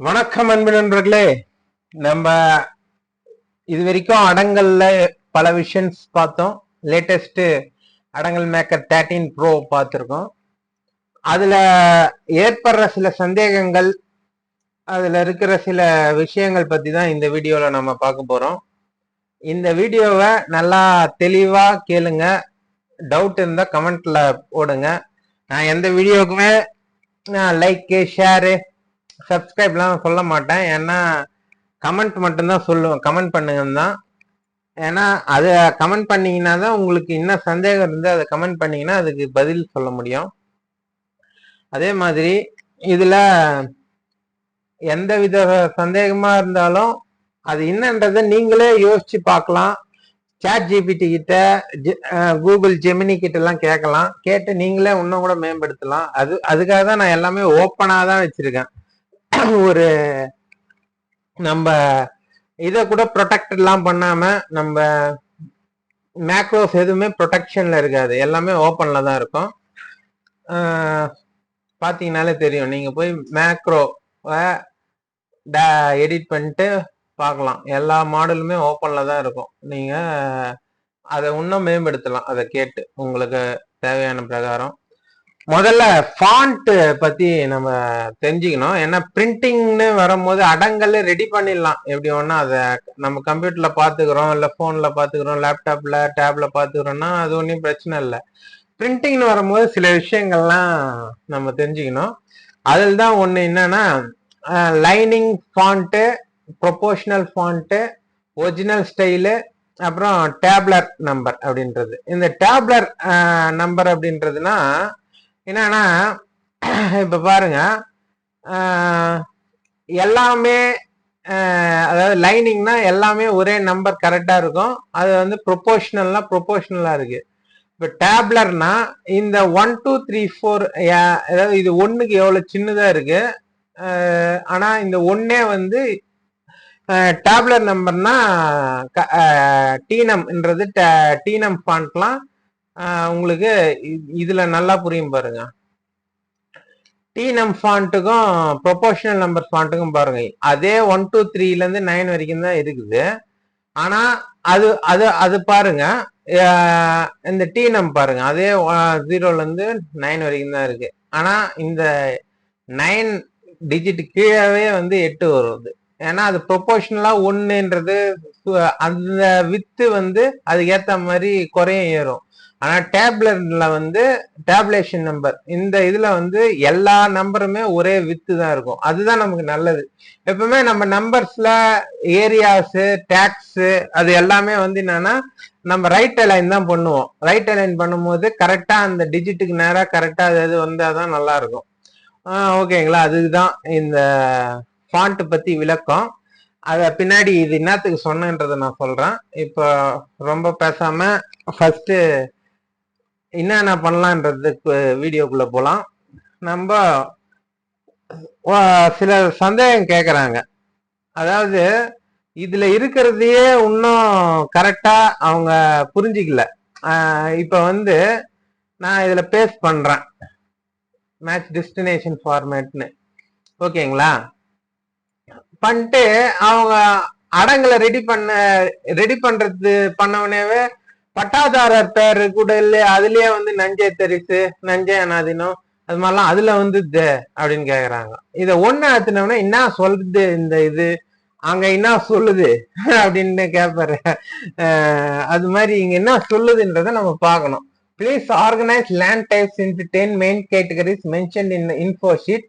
வணக்கம் அன்பு நண்பர்களே. நம்ம இது வரைக்கும் அடங்கல்ல பல விஷயம்ஸ் பார்த்தோம். லேட்டஸ்ட் அடங்கல் மேக்கர் தேர்ட்டீன் ப்ரோ பார்த்துருக்கோம். அதுல ஏற்படுற சில சந்தேகங்கள் அதுல இருக்கிற சில விஷயங்கள் பத்தி தான் இந்த வீடியோல நம்ம பார்க்க போறோம். இந்த வீடியோவை நல்லா தெளிவா கேளுங்க. டவுட் இருந்தா கமெண்ட்ல போடுங்க. நான் எந்த வீடியோக்குமே லைக்கு ஷேரு சப்ஸ்கிரைப்லாம் சொல்ல மாட்டேன் ஏன்னா கமெண்ட் மட்டும்தான் சொல்லுவேன். கமெண்ட் பண்ணுங்கன்னு தான் ஏன்னா அதை கமெண்ட் பண்ணீங்கன்னா தான் உங்களுக்கு என்ன சந்தேகம் இருந்து அதை கமெண்ட் பண்ணிங்கன்னா அதுக்கு பதில் சொல்ல முடியும். அதே மாதிரி இதில் எந்த வித சந்தேகமாக இருந்தாலும் அது என்னன்றதை நீங்களே யோசிச்சு பார்க்கலாம். சேட் ஜிபிடி கிட்ட கூகுள் ஜெமினி கிட்ட எல்லாம் கேட்கலாம். கேட்டு நீங்களே இன்னும் கூட மேம்படுத்தலாம். அது அதுக்காக தான் நான் எல்லாமே ஓப்பனாக தான் வச்சுருக்கேன். ஒரு நம்ம இதை கூட ப்ரொடெக்ட் எல்லாம் பண்ணாம நம்ம மேக்ரோஸ் எதுவுமே ப்ரொடெக்ஷன்ல இருக்காது. எல்லாமே ஓப்பன்ல தான் இருக்கும். பார்த்தீங்கனாலே தெரியும். நீங்க போய் மேக்ரோவை எடிட் பண்ணிட்டு பார்க்கலாம். எல்லா மாடலுமே ஓப்பன்ல தான் இருக்கும். நீங்க அதை இன்னும் மேம்படுத்தலாம். அதை கேட்டு. உங்களுக்கு தேவையான பிரகாரம் முதல்ல ஃபாண்ட் பத்தி நம்ம தெரிஞ்சுக்கணும். ஏன்னா பிரிண்டிங்னு வரும்போது அடங்கல் ரெடி பண்ணிடலாம். எப்படி ஒன்னா அதை நம்ம கம்ப்யூட்டர்ல பாத்துக்கிறோம் இல்ல போன்ல பாத்துக்கிறோம் லேப்டாப்ல டேப்ல பாத்துக்கிறோம்னா அது ஒன்றும் பிரச்சனை இல்லை. பிரிண்டிங்னு வரும்போது சில விஷயங்கள்லாம் நம்ம தெரிஞ்சுக்கணும். அதில் தான் ஒன்று என்னன்னா lining font proportional font original style அப்புறம் டேப்லர் நம்பர் அப்படின்றது. இந்த டேப்லர் நம்பர் அப்படின்றதுனா என்னன்னா இப்ப பாருங்க எல்லாமே அதாவது லைனிங்னா எல்லாமே ஒரே நம்பர் கரெக்டாக இருக்கும். அது வந்து ப்ரொபோஷனல்னா ப்ரொபோஷ்னலாக இருக்கு. இப்போ டேப்லர்னா இந்த ஒன் டூ த்ரீ ஃபோர் அதாவது இது ஒன்றுக்கு எவ்வளோ சின்னதாக இருக்கு ஆனால் இந்த ஒன்றே வந்து டேப்லர் நம்பர்னா டீனம்ன்றது டீனம் ஃபாண்ட்லாம் உங்களுக்கு இதில் இதுல நல்லா புரியும் பாருங்க. டீனம் ஃபாண்ட்டுக்கும் ப்ரொபோஷனல் நம்பர் ஃபாண்ட்டுக்கும் பாருங்க. அதே ஒன் டூ த்ரீல இருந்து நைன் வரைக்கும் தான் இருக்குது. ஆனா அது அது அது பாருங்க. இந்த டீனம் பாருங்க. அதே ஜீரோல இருந்து நைன் வரைக்கும் தான் இருக்கு. ஆனா இந்த நைன் டிஜிட் கீழவே வந்து எட்டு வருது. ஏன்னா அது ப்ரொபோஷனலா ஒன்றுன்றது அந்த வித்து வந்து அதுக்கேற்ற மாதிரி குறையும் ஏறும். ஆனா டேப்லெட்ல வந்து டேப்லேஷன் நம்பர் இந்த இதுல வந்து எல்லா நம்பருமே ஒரே வித்து தான் இருக்கும். அதுதான் நமக்கு நல்லது. எப்பவுமே நம்ம நம்பர்ஸ்ல ஏரியாஸ் டேக்ஸ் அது எல்லாமே வந்து என்னன்னா நம்ம ரைட் அலைன் தான் பண்ணுவோம். ரைட் அலைன் பண்ணும்போது கரெக்டா அந்த டிஜிட்டுக்கு நேரா கரெக்டா அது வந்தால் வந்தாதான் நல்லா இருக்கும். ஓகேங்களா அதுதான் இந்த ஃபாண்ட் பத்தி விளக்கம். அத பின்னாடி இது என்னத்துக்கு சொன்னன்றதை நான் சொல்றேன். இப்போ ரொம்ப பேசாம ஃபர்ஸ்ட் என்னென்ன பண்ணலான்றதுக்கு வீடியோக்குள்ள போகலாம் நம்ம சில சந்தேகம் கேட்குறாங்க அதாவது இதுல இருக்கிறதையே இன்னும் கரெக்டா அவங்க புரிஞ்சிக்கல. இப்போ வந்து நான் இதில் பேஸ்ட் பண்ணுறேன் மேட்ச் டெஸ்டினேஷன் ஃபார்மேட்னு ஓகேங்களா? பண்ணிட்டு அவங்க அடங்களை ரெடி பண்ண ரெடி பண்ணுறது பண்ணவனேவே பட்டாதாரர் பேர் கூட இல்லையே அதுலயே வந்து நஞ்சை தெரிசு நஞ்சை அனாதினம் அது மாதிரிலாம் அதுல வந்து த அப்படின்னு கேக்குறாங்க. இத ஒண்ணு ஆத்தினோம்னா என்ன சொல்றது இந்த இது? அங்க என்ன சொல்லுது? அப்படின்னு கேட்பாரு அது மாதிரி இங்க என்ன சொல்லுதுன்றத நம்ம பார்க்கணும் please organise land types into ten main categories mention in info sheet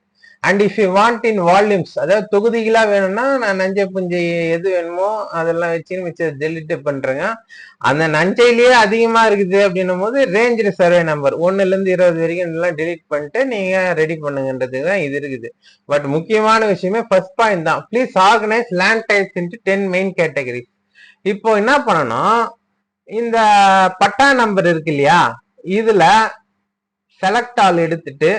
and if you want in volumes அதாவது தொகுதிகளாக வேணும்னா நான் நஞ்சை புஞ்சை எது வேணுமோ அதெல்லாம் வச்சு மிச்சம் டெலிட் பண்ணுறேங்க அந்த நஞ்சையிலேயே அதிகமாக இருக்குது அப்படின்னும் போது ரேஞ்சு சர்வே நம்பர் ஒன்றுலேருந்து இருபது வரைக்கும் இதெல்லாம் டெலிட் பண்ணிட்டு நீங்கள் ரெடி பண்ணுங்கன்றதுக்கு தான் இது இருக்குது. பட் முக்கியமான விஷயமே ஃபர்ஸ்ட் பாயிண்ட் தான். Please organise land types into ten main category இப்போ என்ன பண்ணணும்? இந்த பட்டா நம்பர் இருக்கு இல்லையா? இதில் செலக்ட் ஆல் எடுத்துட்டு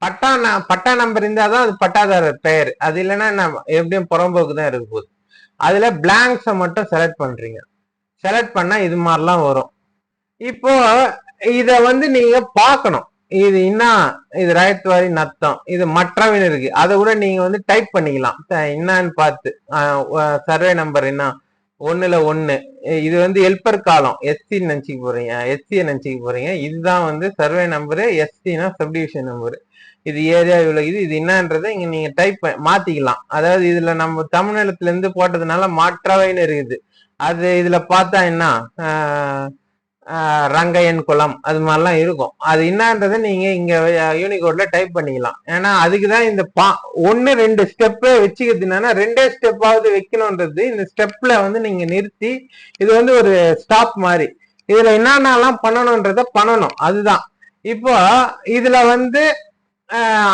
பட்டா ந- பட்டா நம்பர் இருந்தாதான் அது பட்டாதாரர் பெயர். அது இல்லைன்னா நம்ம எப்படியும் புறம்போக்கு தான் இருக்க போகுது. அதுல பிளாங்க்ஸை மட்டும் செலக்ட் பண்றீங்க. செலக்ட் பண்ணா இது மாதிரிலாம் வரும். இப்போ இத வந்து நீங்க பார்க்கணும். இது என்ன இது ராயத்வாரி நத்தம். இது மற்றவன் இருக்கு. அதை கூட நீங்க வந்து டைப் பண்ணிக்கலாம். த- என்னன்னு பார்த்து சர்வே நம்பர் என்ன? ஒண்ணுல ஒண்ணு. இது வந்து ஹெல்பர் காலம் எஸ்சி நினைச்சுக்க போறீங்க. எஸ்சியை நினைச்சுக்க போறீங்க. இதுதான் வந்து சர்வே நம்பரு எஸ்சினா சப்டிவிஷன் நம்பரு இது ஏரியா இவ்வளவு இது இது என்னன்றதை இங்க நீங்க டைப் மாத்திக்கலாம். அதாவது இதுல நம்ம தமிழ்நிலத்துல இருந்து போட்டதுனால மாற்றவைன்னு இருக்குது. அது இதுல பார்த்தா என்ன? ரங்கையன் குளம் அது மாதிரிலாம் இருக்கும். அது என்னன்றதை நீங்க இங்க யூனிகோட்ல டைப் பண்ணிக்கலாம். ஏன்னா அதுக்கு தான் இந்த பா ஒன்னு ரெண்டு ஸ்டெப்பே வச்சுக்கிறது ரெண்டே ஸ்டெப்பாவது வைக்கணுன்றது இந்த ஸ்டெப்ல வந்து நீங்க நிறுத்தி இது வந்து ஒரு ஸ்டாப் மாதிரி. இதுல என்னென்னலாம் பண்ணணுன்றத பண்ணணும். அதுதான். இப்போ இதுல வந்து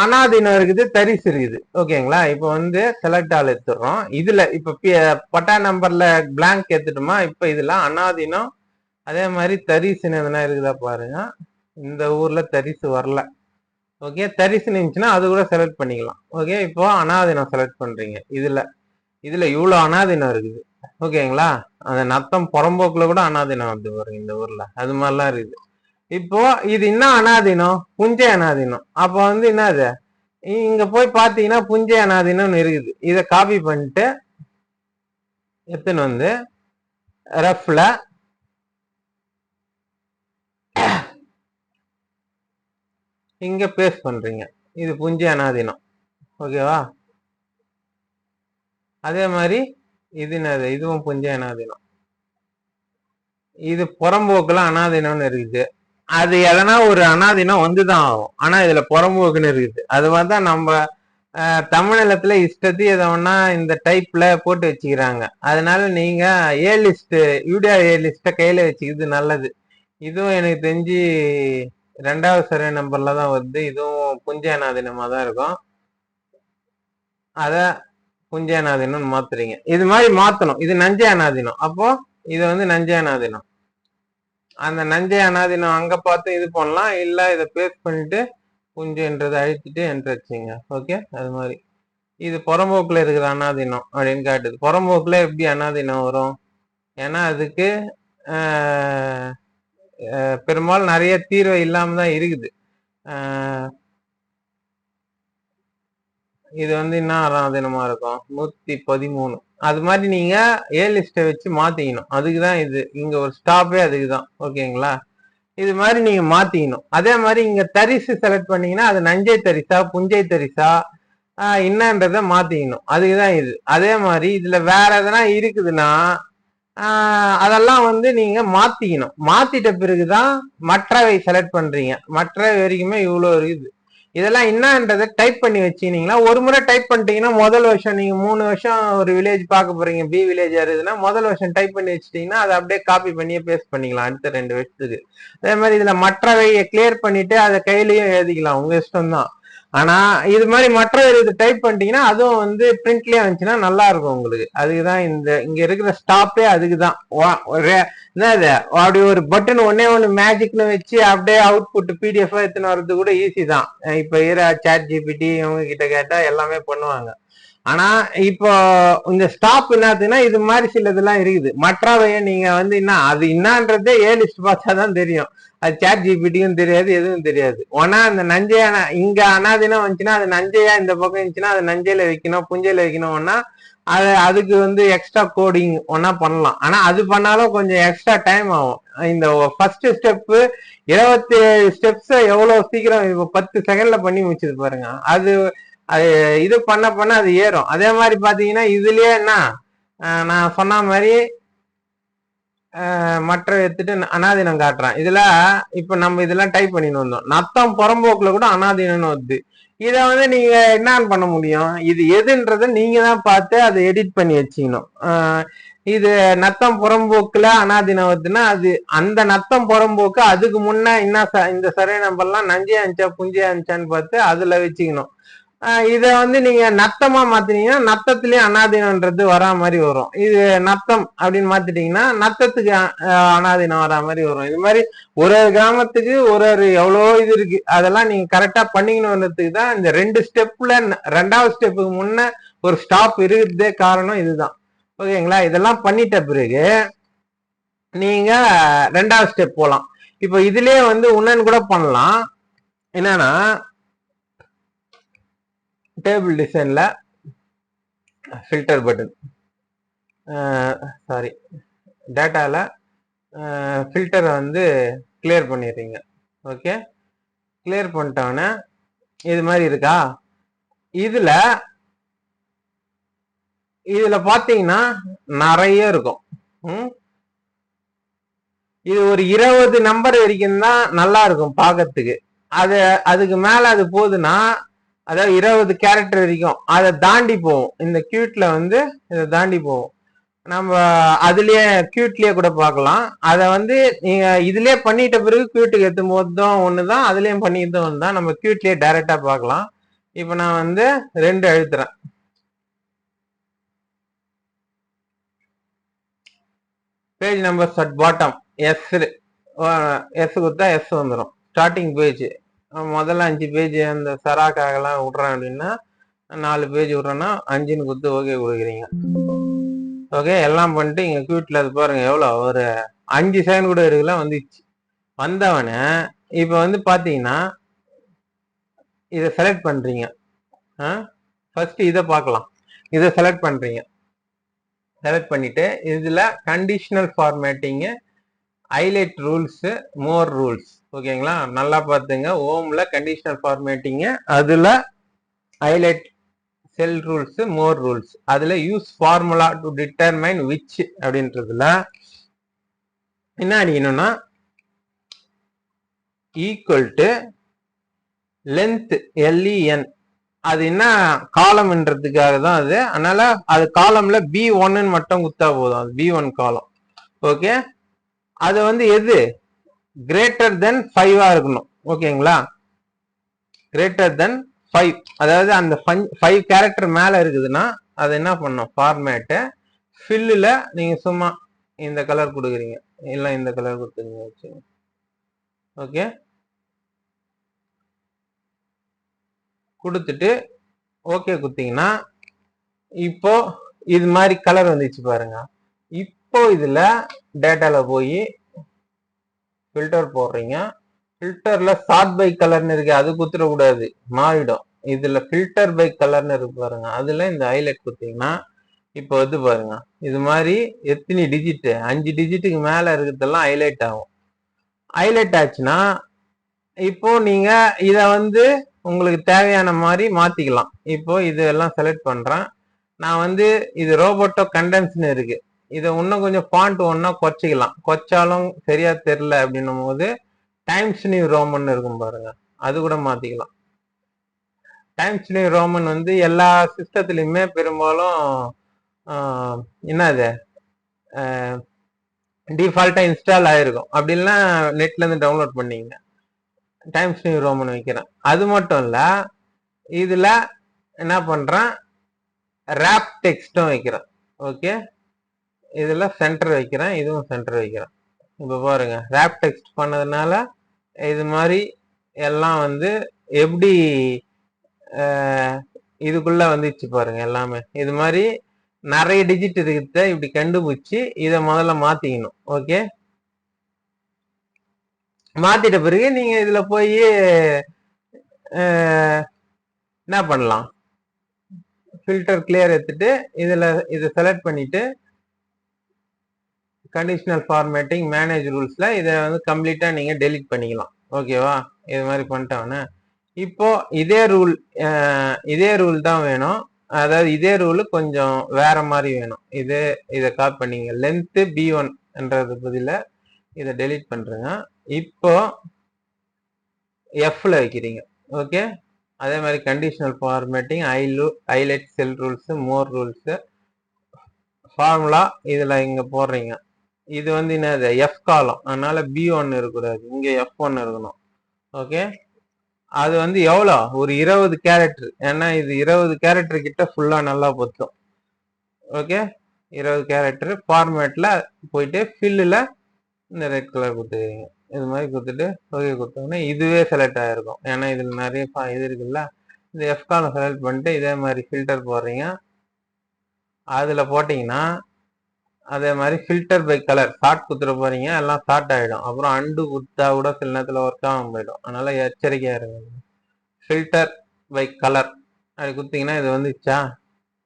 அனாதீனம் இருக்குது தரிசு இருக்குது. ஓகேங்களா? இப்போ வந்து செலக்ட் ஆள் எடுத்துடுறோம் இதுல இப்ப பட்டா நம்பர்ல பிளாங்க் எடுத்துட்டோமா இப்ப இதுல அனாதீனம் அதே மாதிரி தரிசுன்னு எதனா இருக்குதா பாருங்க. இந்த ஊர்ல தரிசு வரல. ஓகே? தரிசுன்னு இருந்துச்சுன்னா அது கூட செலக்ட் பண்ணிக்கலாம். ஓகே? இப்போ அனாதீனம் செலக்ட் பண்றீங்க. இதுல இதுல இவ்வளவு அனாதீனம் இருக்குது. ஓகேங்களா? அந்த நத்தம் புறம்போக்குல கூட அனாதீனம் வந்து பாருங்க இந்த ஊர்ல. அது மாதிரிலாம் இருக்குது. இப்போ இது என்ன அனாதீனம்? புஞ்சை அனாதீனம். அப்போ வந்து என்னது? இங்க போய் பாத்தீங்கன்னா புஞ்சை அனாதீனம்னு இருக்குது. இதை காப்பி பண்ணிட்டு எடுத்துன்னு வந்து ரஃப்ல இங்க பேஸ்ட் பண்றீங்க. இது புஞ்சை அனாதீனம். ஓகேவா அதே மாதிரி இது என்னது? இதுவும் புஞ்சை அனாதீனம். இது புறம்போக்கெல்லாம் அனாதீனம்னு இருக்குது. அது எதனா ஒரு அனாதீனம் வந்துதான் ஆகும். ஆனா இதுல புறம்போக்குன்னு இருக்குது. அது மாதிரி நம்ம தமிழகத்துல இஷ்டத்தையும் இஷ்டத்து எதை வேணா இந்த டைப்ல போட்டு வச்சுக்கிறாங்க. அதனால நீங்க ஏ லிஸ்ட் யூடியா ஏ லிஸ்ட கையில வச்சுக்கிறது நல்லது. இதுவும் எனக்கு தெரிஞ்சு ரெண்டாவது சர்வே நம்பர்ல தான் வருது. இதுவும் புஞ்சை தான் இருக்கும். அத புஞ்சை மாத்துறீங்க. இது மாதிரி மாத்தணும். இது நஞ்சை அனாதீனம். அப்போ இது வந்து நஞ்சை அனாதீனம். அந்த நஞ்சை அனாதீனம் அங்க பார்த்து இது பண்ணலாம் இல்ல இதை பேஸ்ட் பண்ணிட்டு குஞ்சுன்றதை அழிச்சிட்டு என்ட்ரச்சிங்க ஓகே அது மாதிரி. இது புறம்போக்குல இருக்கிற அனாதீனம் அப்படின்னு காட்டுது. புறம்போக்குல எப்படி அனாதீனம் வரும்? ஏன்னா அதுக்கு பெரும்பாலும் நிறைய தீர்வு இல்லாம தான் இருக்குது. இது வந்து என்ன அனாதீனமா இருக்கும்? நூத்தி பதிமூணு. அது மாதிரி நீங்க ஏ லிஸ்ட்டை வச்சு மாத்திக்கணும். அதுக்கு தான் இது. இங்க ஒரு ஸ்டாப்பே அதுக்கு தான் ஓகேங்களா? இது மாதிரி நீங்க மாத்திக்கணும். அதே மாதிரி இங்க தரிசு செலக்ட் பண்ணீங்கன்னா அது நஞ்சை தரிசா புஞ்சை தரிசா ஆஹ் என்னன்றத மாத்திக்கணும். அதுக்குதான் இது. அதே மாதிரி இதுல வேற எதனா இருக்குதுன்னா அதெல்லாம் வந்து நீங்க மாத்திக்கணும். மாத்திட்ட பிறகுதான் மற்றவை செலக்ட் பண்றீங்க. மற்றவை வரைக்குமே இவ்வளவு இருக்குது. இதெல்லாம் என்னன்றதை டைப் பண்ணி வச்சுக்கினீங்களா ஒரு முறை டைப் பண்ணிட்டீங்கன்னா முதல் வருஷம் நீங்க மூணு வருஷம் ஒரு வில்லேஜ் பார்க்க போறீங்க பி வில்லேஜ் இருக்குதுன்னா முதல் வருஷம் டைப் பண்ணி வச்சிட்டீங்கன்னா அதை அப்படியே காப்பி பண்ணியே பேஸ்ட் பண்ணிக்கலாம் அடுத்த ரெண்டு வருஷத்துக்கு. அதே மாதிரி இதுல மற்றவையை கிளியர் பண்ணிட்டு அதை கையிலயும் எழுதிக்கலாம். உங்க இஷ்டம் தான் ஆனா இது மாதிரி மற்ற இது டைப் பண்ணிட்டீங்கன்னா அதுவும் வந்து பிரிண்ட்லயே வந்துச்சுன்னா நல்லா இருக்கும் உங்களுக்கு. அதுக்குதான் இந்த இங்க இருக்கிற ஸ்டாப்பே அதுக்கு தான் என்னது அப்படி ஒரு பட்டன் ஒன்னே ஒன்று மேஜிக்னு வச்சு அப்படியே அவுட்புட் பிடிஎஃப் எடுத்துன்னு வர்றது கூட ஈஸி தான். இப்போ இப்ப இருக்கிற சாட் ஜிபிடி இவங்க கிட்ட கேட்டா எல்லாமே பண்ணுவாங்க. ஆனா இப்போ இந்த ஸ்டாப் என்னதுன்னா இது மாதிரி சிலதெல்லாம் இருக்குது. மற்றவைய நீங்க வந்து என்ன அது என்னன்றதே ஏ லிஸ்ட் பார்த்தா தான் தெரியும். அது சேட் ஜிபிடியும் தெரியாது எதுவும் தெரியாது. ஒன்னா அந்த நஞ்சையான இங்க அனாதினம் வந்துச்சுன்னா அது நஞ்சையா இந்த பக்கம் இருந்துச்சுன்னா அது நஞ்சையில வைக்கணும் புஞ்சையில வைக்கணும் ஒன்னா அது அதுக்கு வந்து எக்ஸ்ட்ரா கோடிங் ஒன்னா பண்ணலாம். ஆனா அது பண்ணாலும் கொஞ்சம் எக்ஸ்ட்ரா டைம் ஆகும். இந்த ஃபர்ஸ்ட் ஸ்டெப்பு இருபத்தி ஏழு ஸ்டெப்ஸ் எவ்வளவு சீக்கிரம் இப்போ பத்து செகண்ட்ல பண்ணி முடிச்சது பாருங்க. அது அது இது பண்ண பண்ண அது ஏறும். அதே மாதிரி பாத்தீங்கன்னா இதுலயே என்ன? நான் சொன்ன மாதிரி மற்ற எடுத்துட்டு அனாதீனம் காட்டுறேன். இதுல இப்ப நம்ம இதெல்லாம் டைப் பண்ணிட்டு வந்தோம். நத்தம் புறம்போக்குல கூட அனாதீனம்னு வருது. இதை வந்து நீங்க என்னன்னு பண்ண முடியும்? இது எதுன்றத நீங்க தான் பார்த்து அதை எடிட் பண்ணி வச்சுக்கணும். இது நத்தம் புறம்போக்குல அனாதீனம் வருதுன்னா அது அந்த நத்தம் புறம்போக்கு அதுக்கு முன்ன என்ன ச- இந்த சர்வே நம்பர்லாம் நஞ்சே இருந்துச்சா புஞ்சே இருந்துச்சான்னு பார்த்து அதுல வச்சுக்கணும். இத வந்து நீங்க நத்தமா மாத்தினீங்கன்னா நத்தத்திலயும் அனாதீனம்ன்றது வரா மாதிரி வரும். இது நத்தம் அப்படின்னு மாத்திட்டீங்கன்னா நத்தத்துக்கு அனாதீனம் வரா மாதிரி வரும். இது மாதிரி ஒரு ஒரு கிராமத்துக்கு ஒரு ஒரு எவ்வளோ இது இருக்கு. அதெல்லாம் நீங்க கரெக்டா பண்ணிக்கணுன்றதுக்கு தான் இந்த ரெண்டு ஸ்டெப்ல ரெண்டாவது ஸ்டெப்புக்கு முன்ன ஒரு ஸ்டாப் இருக்கிறதே காரணம் இதுதான். ஓகேங்களா? இதெல்லாம் பண்ணிட்ட பிறகு நீங்க ரெண்டாவது ஸ்டெப் போகலாம் இப்போ இதுலயே வந்து உன்னன்னு கூட பண்ணலாம். என்னன்னா டேபிள் டிசைன்ல ஃபில்டர் பட்டன் சாரி டேட்டாவில் ஃபில்டரை வந்து கிளியர் பண்ணிடுறீங்க. ஓகே கிளியர் பண்ணிட்டோன்னே இது மாதிரி இருக்கா? இதில் இதில் பார்த்தீங்கன்னா நிறைய இருக்கும். ம்? இது ஒரு இருபது நம்பர் வரைக்கும் தான் நல்லா இருக்கும் பார்க்கறதுக்கு. அது அதுக்கு மேலே அது போகுதுன்னா அதாவது இருபது கேரக்டர் வரைக்கும். அதை தாண்டி போகும் இந்த கியூட்ல வந்து இதை தாண்டி போகும் நம்ம அதுலயே கியூட்லயே கூட பார்க்கலாம். அதை வந்து நீங்க இதுலயே பண்ணிட்ட பிறகு கியூட்டுக்கு எத்தும் போதும் ஒண்ணுதான். அதுலயும் பண்ணிட்டும் ஒன்று தான் நம்ம கியூட்லயே டைரக்டா பார்க்கலாம். இப்போ நான் வந்து ரெண்டு அழுத்துறேன். Page number at bottom S S கொடுத்தா எஸ் வந்துடும் ஸ்டார்டிங் பேஜ் முதல்ல அஞ்சு பேஜ் அந்த சராக்காகலாம் விட்றேன் அப்படின்னா நாலு பேஜ் விட்றேன்னா அஞ்சுன்னு கொடுத்து ஓகே கொடுக்குறீங்க. ஓகே எல்லாம் பண்ணிட்டு இங்க கியூட்ல அது பாருங்க எவ்வளோ? ஒரு அஞ்சு செகண்ட் கூட இருக்குல்ல வந்துச்சு. வந்தவனே இப்போ வந்து பாத்தீங்கன்னா இதை செலக்ட் பண்றீங்க. ஃபர்ஸ்ட் இதை பார்க்கலாம். இதை செலக்ட் பண்றீங்க. செலக்ட் பண்ணிட்டு இதுல conditional formatting highlight rules more rules ஓகேங்களா? நல்லா பார்த்துங்க. ஓம்ல கண்டிஷனல் ஃபார்மேட்டிங்கு அதுல highlight cell rules more rules அதுல use formula to determine which அப்படின்றதுல என்ன அடிக்கணும்னா ஈக்குவல் டு லென்த் எல்இஎன் அது என்ன? காலம்ன்றதுக்காக தான் அது. அதனால அது காலம்ல பி ஒன்னு மட்டும் குத்தா போதும். அது பி ஒன் காலம் ஓகே அது வந்து எது? கிரேட்டர் தென் ஃபைவா இருக்கணும். ஓகேங்களா? கிரேட்டர் தென் ஃபைவ் அதாவது அந்த ஃபைவ் கேரக்டர் மேல இருக்குதுன்னா அது என்ன பண்ணும் ஃபார்மேட்டு ஃபில்லில் நீங்கள் சும்மா இந்த கலர் கொடுக்குறீங்க. இல்லை இந்த கலர் கொடுத்துருங்க வச்சுங்க ஓகே? கொடுத்துட்டு ஓகே குத்திங்கன்னா இப்போ இது மாதிரி கலர் வந்துச்சு பாருங்க. இப்போ இதில் டேட்டாவில் போய் ஃபில்டர் போடுறீங்க. ஃபில்டர்ல ஷார்ட் பை கலர்னு இருக்கு அது குத்துடக்கூடாது. மாறிடும். இதுல ஃபில்டர் பை கலர்னு இருக்கு பாருங்க. அதுல இந்த ஹைலைட் குத்தீங்கன்னா இப்போ வந்து பாருங்க. இது மாதிரி எத்தனை டிஜிட்டு அஞ்சு டிஜிட்டுக்கு மேல இருக்கிறதெல்லாம் ஹைலைட் ஆகும். ஹைலைட் ஆச்சுன்னா இப்போ நீங்க இதை வந்து உங்களுக்கு தேவையான மாதிரி மாத்திக்கலாம். இப்போ இதெல்லாம் செலக்ட் பண்றேன். நான் வந்து இது ரோபோட்டோ கண்டென்ஸ்னு இருக்கு. இதை இன்னும் கொஞ்சம் ஃபாண்ட் ஒன்னா குறைச்சிக்கலாம் குறைச்சாலும் சரியா தெரில அப்படின்னும் போது டைம்ஸ் நியூ ரோமன் இருக்கும் பாருங்க. அது கூட மாத்திக்கலாம். டைம்ஸ் நியூ ரோமன் வந்து எல்லா சிஸ்டத்துலயுமே பெரும்பாலும் என்னது? டிஃபால்ட்டா இன்ஸ்டால் ஆயிருக்கும். அப்படின்னா நெட்ல இருந்து டவுன்லோட் பண்ணீங்க. டைம்ஸ் நியூ ரோமன் வைக்கிறேன். அது மட்டும் இல்ல இதுல என்ன பண்றேன்? ரேப் டெக்ஸ்டும் வைக்கிறேன். ஓகே இதில் சென்டர் வைக்கிறேன் இதுவும் சென்டர் வைக்கிறேன். இப்போ பாருங்க ரேப் டெக்ஸ்ட் பண்ணதுனால இது மாதிரி எல்லாம் வந்து எப்படி இதுக்குள்ள வந்துச்சு பாருங்க எல்லாமே. இது மாதிரி நிறைய டிஜிட் இருக்கிறத இப்படி கண்டுபிடிச்சி இதை முதல்ல மாத்திக்கணும் ஓகே மாத்திட்ட பிறகு நீங்க இதுல போய் என்ன பண்ணலாம்? ஃபில்டர் கிளியர் எடுத்துட்டு இதுல இதை செலக்ட் பண்ணிட்டு கண்டிஷனல் ஃபார்மேட்டிங் மேனேஜ் ரூல்ஸில் இதை வந்து கம்ப்ளீட்டாக நீங்கள் டெலிட் பண்ணிக்கலாம். ஓகேவா இது மாதிரி பண்ணிட்டோன்னு இப்போ இதே ரூல் இதே ரூல் தான் வேணும். அதாவது இதே ரூல் கொஞ்சம் வேற மாதிரி வேணும். இது இதை காப்பி பண்ணிங்க. லென்த்து பி ஒன்ன்றது பதில இதை டெலீட் பண்ணுறேங்க இப்போ எஃப்ல வைக்கிறீங்க. ஓகே அதே மாதிரி conditional formatting ஐலு highlight cell rules more rules formula இதில் இங்கே போடுறீங்க. இது வந்து என்னது? எஃப் காலம் அதனால பி ஒன்னு இருக்கக்கூடாது. இங்க எஃப் ஒன்னு இருக்கணும். ஓகே அது வந்து எவ்வளோ? ஒரு இருபது கேரக்டர் ஏன்னா இது இருபது கேரக்டர் கிட்ட ஃபுல்லா நல்லா பொத்தும். ஓகே இருபது கேரக்டர் ஃபார்மேட்ல போயிட்டு ஃபில்லில் இந்த ரெட் கலர் கொடுத்துக்கிறீங்க. இது மாதிரி கொடுத்துட்டு ஓகே கொடுத்தோன்னே இதுவே செலக்ட் ஆயிருக்கும். ஏன்னா இதில் நிறைய இது இருக்குல்ல? இந்த எஃப் காலம் செலக்ட் பண்ணிட்டு இதே மாதிரி ஃபில்டர் போடுறீங்க. அதில் போட்டிங்கன்னா அதே மாதிரி ஃபில்டர் பை கலர் ஷார்ட் குத்துற போறீங்க எல்லாம் ஷார்ட் ஆயிடும். அப்புறம் அண்டு குத்தா கூட சில நேரத்தில் ஒர்க் ஆகாமல் போயிடும். அதனால எச்சரிக்கையா இருங்க. ஃபில்டர் பை கலர் அப்படி குத்திங்கன்னா இது வந்துச்சா?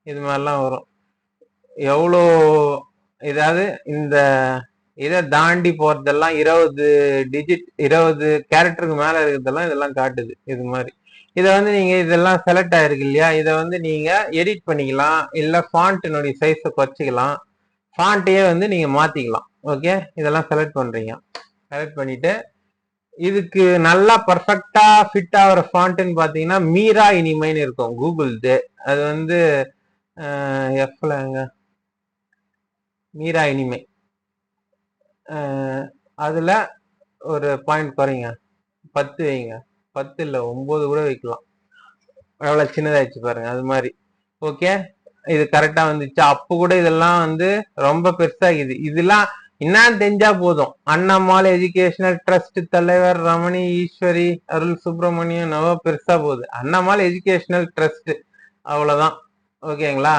இது மாதிரிலாம் வரும். எவ்வளோ இதாவது இந்த இதை தாண்டி போறதெல்லாம் இருபது டிஜிட் இருபது கேரக்டருக்கு மேல இருக்கிறதெல்லாம் இதெல்லாம் காட்டுது. இது மாதிரி. இதை வந்து நீங்க இதெல்லாம் செலக்ட் ஆயிருக்கு இல்லையா? இதை வந்து நீங்க எடிட் பண்ணிக்கலாம். இல்லை ஃபாண்ட்டினுடைய சைஸை குறைச்சிக்கலாம். ஃபாண்ட்டையே வந்து நீங்கள் மாற்றிக்கலாம் ஓகே இதெல்லாம் செலக்ட் பண்ணுறீங்க செலக்ட் பண்ணிவிட்டு இதுக்கு நல்லா பர்ஃபெக்டாக ஃபிட் ஆகிற ஃபாண்ட்டுன்னு பார்த்தீங்கன்னா மீரா இனிமைன்னு இருக்கும். கூகுள்து அது வந்து எஃப்லங்க மீரா இனிமை. அதில் ஒரு பாயிண்ட் குறைங்க பத்து வைங்க. பத்து இல்லை ஒம்பது கூட வைக்கலாம். எவ்வளோ சின்னதாகிடுச்சு பாருங்கள் அது மாதிரி. ஓகே இது கரெக்டா வந்துச்சு. அப்போ கூட இதெல்லாம் வந்து ரொம்ப பெருசாகுது. இதெல்லாம் என்ன தெரிஞ்சா போதும். அண்ணாமால் எஜுகேஷனல் ட்ரஸ்ட் தலைவர் ரமணி ஈஸ்வரி அருள் சுப்பிரமணியம் நவ பெருசா போகுது. அண்ணாமால் எஜுகேஷனல் ட்ரஸ்ட் அவ்வளவுதான். ஓகேங்களா?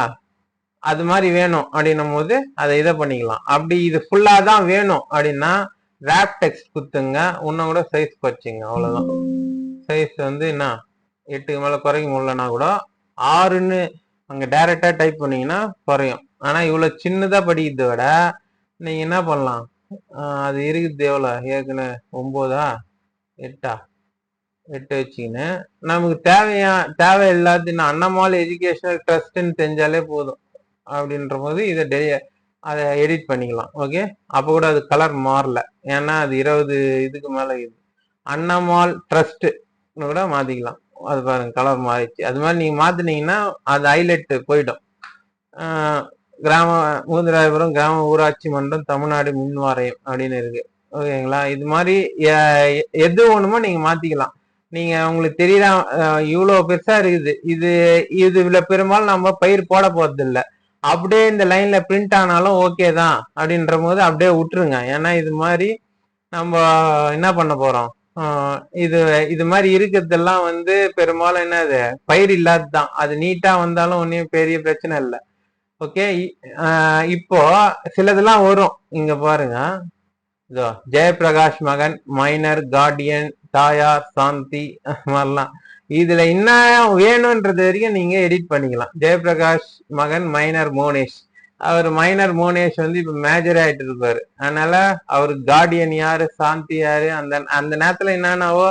அது மாதிரி வேணும் அப்படின்னும் போது அதை இதை பண்ணிக்கலாம். அப்படி இது ஃபுல்லா தான் வேணும் அப்படின்னா ரேப் டெக்ஸ்ட் குத்துங்க. இன்னும் கூட சைஸ் குறைச்சிங்க. அவ்வளவுதான். சைஸ் வந்து என்ன? எட்டுக்கு மேல குறைக்க முடியலன்னா கூட ஆறுன்னு அங்க டைரக்டா டைப் பண்ணீங்கன்னா குறையும். ஆனா இவ்வளவு சின்னதா படிக்கிறத விட நீங்க என்ன பண்ணலாம்? அது இருக்குது எவ்வளோ? ஏற்கனவே ஒம்போதா? எட்டா? எட்டு வச்சுக்கின்னு. நமக்கு தேவையா தேவை இல்லாத அண்ணமால் எஜுகேஷனல் ட்ரஸ்ட்ன்னு தெரிஞ்சாலே போதும். அப்படின்ற போது இதை டெ அதை எடிட் பண்ணிக்கலாம். ஓகே அப்போ கூட அது கலர் மாறல. ஏன்னா அது இருபது இதுக்கு மேலே இது அண்ணமால் ட்ரஸ்ட் கூட மாற்றிக்கலாம் அது பாருங்க கலர் மாறிடுச்சு. அது மாதிரி நீங்க மாத்தினீங்கன்னா அது ஹைலைட் போயிடும். கிராம மூந்தராயபுரம் கிராம ஊராட்சி மன்றம் தமிழ்நாடு மின் வாரியம் அப்படின்னு இருக்கு. ஓகேங்களா? இது மாதிரி எது ஒண்ணுமோ நீங்க மாத்திக்கலாம். நீங்க உங்களுக்கு தெரியல இவ்வளவு பெருசா இருக்குது. இது இதுல பெரும்பாலும் நம்ம பயிர் போட போறது இல்ல அப்படியே இந்த லைன்ல பிரிண்ட் ஆனாலும் ஓகே தான் அப்படின்ற போது அப்படியே விட்டுருங்க. ஏன்னா இது மாதிரி நம்ம என்ன பண்ண போறோம்? இது இது மாதிரி இருக்கிறதெல்லாம் வந்து பெரும்பாலும் என்னது? பயிர் இல்லாததான் அது நீட்டா வந்தாலும் ஒன்றும் பெரிய பிரச்சனை இல்லை. ஓகே இப்போ சிலதெல்லாம் வரும். இங்க பாருங்க. இதோ ஜெயபிரகாஷ் மகன் மைனர் கார்டியன் தாயார் சாந்தி மாதிரிலாம். இதுல என்ன வேணும்ன்றது வரைக்கும் நீங்க எடிட் பண்ணிக்கலாம். ஜெயபிரகாஷ் மகன் மைனர் மோனேஷ். அவர் மைனர் மோனேஷ் வந்து இப்ப மேஜர் ஆயிட்டு இருப்பாரு. அதனால அவர் கார்டியன் யாரு சாந்தி யாரு அந்த அந்த நேரத்துல என்னன்னாவோ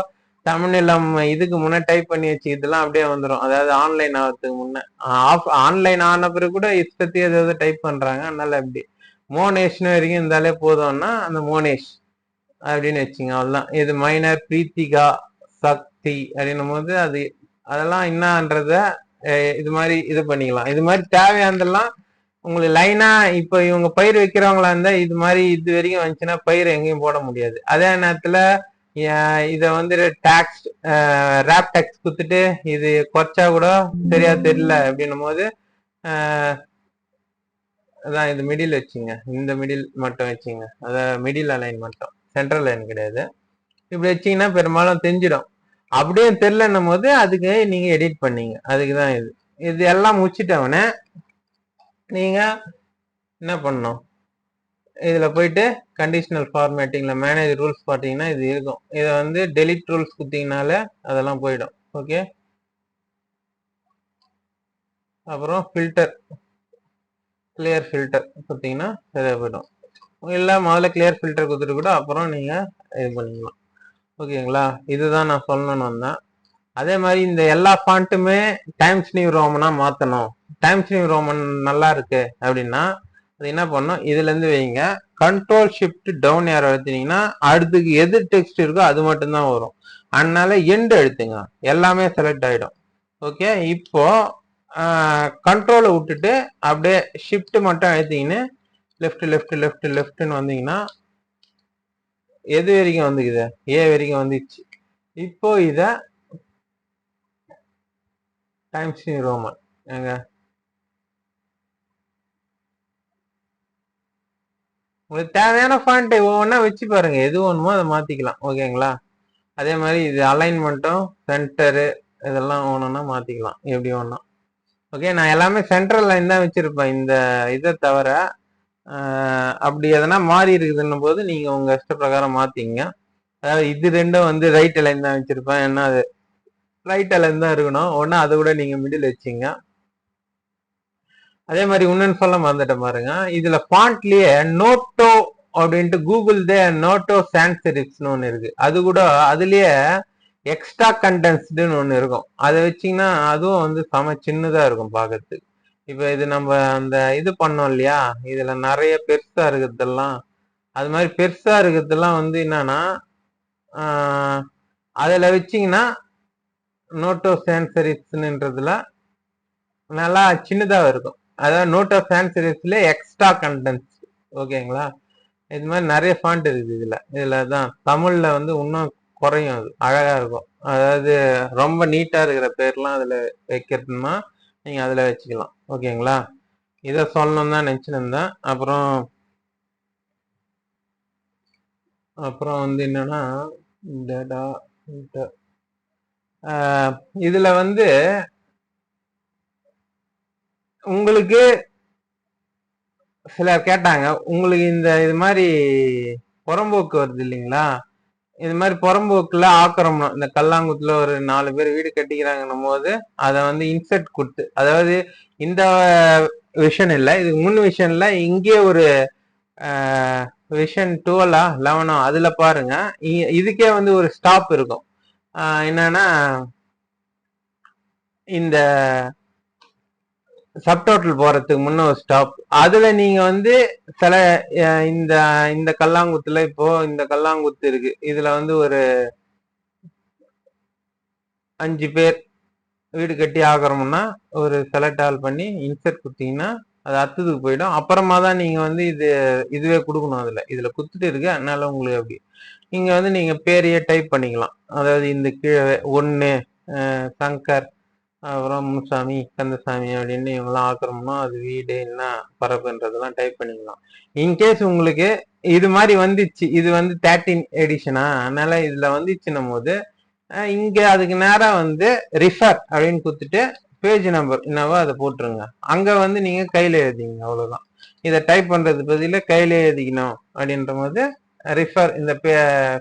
தமிழ்நிலம் இதுக்கு முன்னே டைப் பண்ணி வச்சு இதெல்லாம் அப்படியே வந்துடும் அதாவது ஆன்லைன் ஆகிறதுக்கு முன்னே ஆஃப் ஆன்லைன் ஆன பிறகு கூட இஷ்டத்தையும் ஏதாவது டைப் பண்றாங்க. அதனால அப்படி. மோனேஷ்னு வரைக்கும் இருந்தாலே போதும்னா அந்த மோனேஷ் அப்படின்னு வச்சுங்க அவ்வளோதான் இது மைனர் பிரீத்திகா சக்தி அப்படின்னும் போது அது அதெல்லாம் என்னன்றத இது மாதிரி இது பண்ணிக்கலாம். இது மாதிரி தேவையானதெல்லாம் உங்களுக்கு லைனா இப்ப இவங்க பயிர் வைக்கிறவங்களா இருந்தா இது மாதிரி இது வரைக்கும் வந்துச்சுன்னா பயிர் எங்கேயும் போட முடியாது. அதே நேரத்துல இத வந்து டாக்ஸ் ரேப் டாக்ஸ் குத்துட்டு இது குறைச்சா கூட சரியா தெரியல அப்படின்னும் போது அதான் இது மிடில் வச்சுங்க. இந்த மிடில் மட்டும் வச்சுங்க. அத மிடில் அலைன் மட்டும். சென்ட்ரல் லைன் கிடையாது. இப்படி வச்சீங்கன்னா பெரும்பாலும் தெரிஞ்சிடும். அப்படியே தெரிலன்னும் போது அதுக்கு நீங்க எடிட் பண்ணீங்க. அதுக்கு தான் இது. இது எல்லாம் முடிச்சிட்டவனே நீங்க என்ன பண்ணணும்? இதுல போயிட்டு கண்டிஷனல் ஃபார்மேட்டிங்ல மேனேஜ் ரூல்ஸ் பார்த்தீங்கன்னா இது இருக்கும். இதை வந்து டெலிட் ரூல்ஸ் குத்திங்கனால அதெல்லாம் போயிடும். ஓகே அப்புறம் ஃபில்டர் கிளியர் ஃபில்டர் கொடுத்தீங்கன்னா சரியாக போயிடும். இல்லை முதல்ல கிளியர் ஃபில்டர் கொடுத்துட்டு கூட அப்புறம் நீங்கள் இது பண்ணிக்கலாம். ஓகேங்களா இதுதான் நான் சொல்லணும்னு வந்தேன். அதே மாதிரி இந்த எல்லா ஃபாண்ட்டுமே டைம்ஸ் நியூ ரோமனா மாற்றணும் டைம்ஸ் ரோமன் நல்லா இருக்கு அப்படின்னா அது என்ன பண்ணும்? இதுல இருந்து வைங்க. கண்ட்ரோல் ஷிஃப்ட் டவுன் ஏர் அழுத்தினீங்கன்னா அடுத்துக்கு எது டெக்ஸ்ட் இருக்கோ அது மட்டும்தான் வரும். அதனால எண்டு எடுத்துங்க. எல்லாமே செலக்ட் ஆயிடும். ஓகே இப்போ கண்ட்ரோலை விட்டுட்டு அப்படியே ஷிஃப்ட் மட்டும் அழுத்திங்கன்னு லெஃப்ட் லெஃப்ட் லெஃப்ட் லெஃப்ட்னு வந்தீங்கன்னா எது வரைக்கும் வந்துக்குது? ஏ வரைக்கும் வந்துச்சு. இப்போ இதை டைம்ஸ் ரோமன் எங்க உங்களுக்கு தேவையான ஃபாண்ட் ஒவ்வொன்றா வச்சு பாருங்க. எது வேணுமோ அதை மாத்திக்கலாம். ஓகேங்களா அதே மாதிரி இது அலைன்மெண்ட்டும் சென்டரு இதெல்லாம் ஒவ்வொன்றா மாத்திக்கலாம். எப்படி ஒன்றா ஓகே நான் எல்லாமே சென்ட்ரல் லைன் தான் வச்சிருப்பேன். இந்த இதை தவிர அப்படி எதனா மாறி இருக்குதுன்னும் போது நீங்க உங்க இஷ்ட பிரகாரம் மாத்திங்க. அதாவது இது ரெண்டும் வந்து ரைட் லைன் தான் வச்சிருப்பேன். ஏன்னா அது ரைட் லைன் தான் இருக்கணும். ஒன்னா அதை விட நீங்க மிடில் வச்சிங்க. அதே மாதிரி இன்னொன்னு சொல்ல மறந்துட்டேன் பாருங்க. இதுல ஃபாண்ட்லயே நோட்டோ அப்படின்ட்டு கூகுள் தே நோட்டோ சான்சரிப்ஸ்னு ஒன்று இருக்கு. அது கூட அதுலயே எக்ஸ்ட்ரா கண்டென்ஸ்டுன்னு ஒன்று இருக்கும். அதை வச்சீங்கன்னா அதுவும் வந்து செம சின்னதாக இருக்கும் பார்க்கறதுக்கு இப்போ இது நம்ம அந்த இது பண்ணோம் இல்லையா? இதில் நிறைய பெருசாக இருக்கிறதெல்லாம் அது மாதிரி பெருசாக இருக்கிறதெல்லாம் வந்து என்னன்னா அதில் வச்சிங்கன்னா வச்சீங்கன்னா நோட்டோ சான்சரிஸ்ன்றதுல நல்லா சின்னதாக இருக்கும். அதாவது ஃபேன் சீரீஸ்ல எக்ஸ்ட்ரா கண்டென்ட்ஸ் ஓகேங்களா? இது மாதிரி நிறைய ஃபாண்ட் இருக்குது இதுல. இதுல தான் தமிழ்ல வந்து இன்னும் குறையும் அது. அழகா இருக்கும். அதாவது ரொம்ப நீட்டா இருக்கிற பேர்லாம் அதுல வைக்கிறதுனா நீங்க அதுல வச்சுக்கலாம். ஓகேங்களா? இதை சொல்லணும் தான் நினச்சிருந்தேன். அப்புறம் அப்புறம் வந்து என்னன்னா டேட்டா இதுல வந்து உங்களுக்கு சிலர் கேட்டாங்க உங்களுக்கு இந்த இது மாதிரி புறம்போக்கு வருது இல்லைங்களா? இது மாதிரி புறம்போக்குல ஆக்கிரமணம் இந்த கல்லாங்குத்துல ஒரு நாலு பேர் வீடு கட்டிக்கிறாங்கன்னும் போது அதை வந்து இன்செர்ட் கொடுத்து அதாவது இந்த விஷன் இல்லை இதுக்கு முன் விஷன்ல இங்கே ஒரு விஷன் டுவெலா லெவனோ அதுல பாருங்க இதுக்கே வந்து ஒரு ஸ்டாப் இருக்கும். என்னன்னா இந்த சப்டோட்டல் போறதுக்கு முன்ன ஒரு ஸ்டாப் அதுல நீங்க வந்து சில இந்த இந்த கல்லாங்குத்துல இப்போ இந்த கல்லாங்குத்து இருக்கு. இதுல வந்து ஒரு அஞ்சு பேர் வீடு கட்டி ஆகிறோம்னா ஒரு செலக்ட் ஆல் பண்ணி இன்சர்ட் கொடுத்தீங்கன்னா அது அத்துக்கு போயிடும். அப்புறமா தான் நீங்க வந்து இது இதுவே கொடுக்கணும் அதுல. இதுல குத்துட்டு இருக்கு. அதனால உங்களுக்கு அப்படி. இங்க வந்து நீங்க பேரையே டைப் பண்ணிக்கலாம். அதாவது இந்த கீழே ஒன்னு சங்கர் அப்புறம் முனுசாமி கந்தசாமி அப்படின்னு இவங்கெல்லாம் ஆக்குறோம்னா அது வீடு என்ன பரப்புன்றதெல்லாம் டைப் பண்ணிக்கலாம். இன்கேஸ் உங்களுக்கு இது மாதிரி வந்துச்சு இது வந்து தேர்ட்டீன் எடிஷனா அதனால இதுல வந்துச்சுன்னும் போது இங்க அதுக்கு நேரம் வந்து ரிஃபர் அப்படின்னு கொடுத்துட்டு பேஜ் நம்பர் என்னவோ அதை போட்டுருங்க. அங்க வந்து நீங்க கையில எழுதிங்க அவ்வளவுதான். இதை டைப் பண்றது பதில கையில எழுதிக்கணும் அப்படின்ற போது ரிஃபர் இந்த பே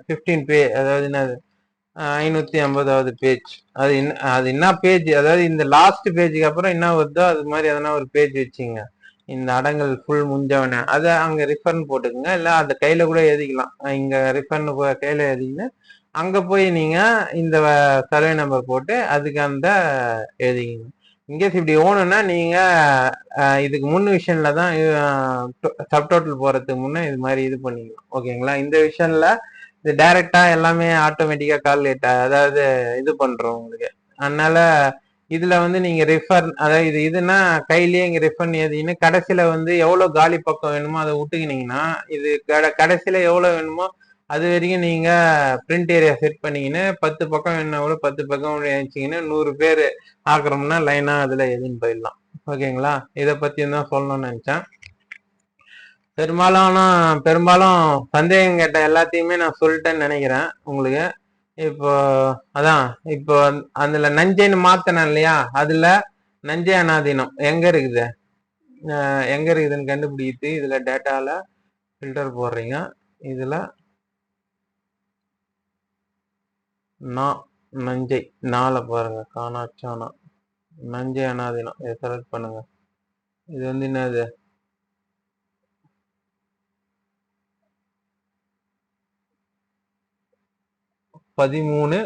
ஃபிஃப்டீன் பே அதாவது என்னது ஐநூத்தி ஐம்பதாவது பேஜ் அது என்ன அது என்ன பேஜ் அதாவது இந்த லாஸ்ட் பேஜுக்கு அப்புறம் என்ன வருதோ அது மாதிரி எதனா ஒரு பேஜ் வச்சுங்க. இந்த அடங்கல் ஃபுல் முடிஞ்சவனே அதை அங்க ரிஃபர்ன் போட்டுக்கோங்க. இல்ல அந்த கையில கூட எழுதிக்கலாம். அஹ் இங்க ரிஃபர்னு கையில எழுதிங்க. அங்க போய் நீங்க இந்த சர்வே நம்பர் போட்டு அதுக்கு அந்த எழுதிக்கிங்க இன்கேஸ் இப்படி ஓணும்னா நீங்க இதுக்கு முன் விஷன்ல தான் சப்டோட்டல் போறதுக்கு முன்னே இது மாதிரி இது பண்ணிக்கலாம். ஓகேங்களா இந்த விஷன்ல இது டைரக்டா எல்லாமே ஆட்டோமேட்டிக்கா கால்குலேட் அதாவது இது பண்றோம் உங்களுக்கு. அதனால இதுல வந்து நீங்க ரிஃபர் அதாவது இது இதுனா கையிலேயே இங்க ரிஃபர் எழுதின்னு கடைசியில வந்து எவ்வளவு காலி பக்கம் வேணுமோ அதை விட்டுக்கினீங்கன்னா இது கடைசியில எவ்வளவு வேணுமோ அது வரைக்கும் நீங்க பிரிண்ட் ஏரியா செட் பண்ணீங்கன்னு பத்து பக்கம் வேணும்னா கூட பத்து பக்கம் வச்சிங்கன்னா நூறு பேர் ஆக்குறோம்னா லைனா அதுல எதுன்னு போயிடலாம். ஓகேங்களா இதை பத்தி தான் சொல்லணும்னு நினைச்சேன். பெரும்பாலும் ஆனால் பெரும்பாலும் சந்தேகம் கேட்ட எல்லாத்தையுமே நான் சொல்லிட்டேன்னு நினைக்கிறேன் உங்களுக்கு. இப்போ அதான் இப்போ அதுல நஞ்சைன்னு மாத்தினேன் இல்லையா? அதுல நஞ்சை அனாதீனம் எங்க இருக்குது? எங்கே எங்க இருக்குதுன்னு கண்டுபிடித்து இதுல டேட்டால ஃபில்டர் போடுறீங்க. இதுல நான் நஞ்சை நாளை பாருங்க காணாச்சானா. நஞ்சை அனாதீனம் இதை செலக்ட் பண்ணுங்க. இது வந்து என்னது? பதிமூணு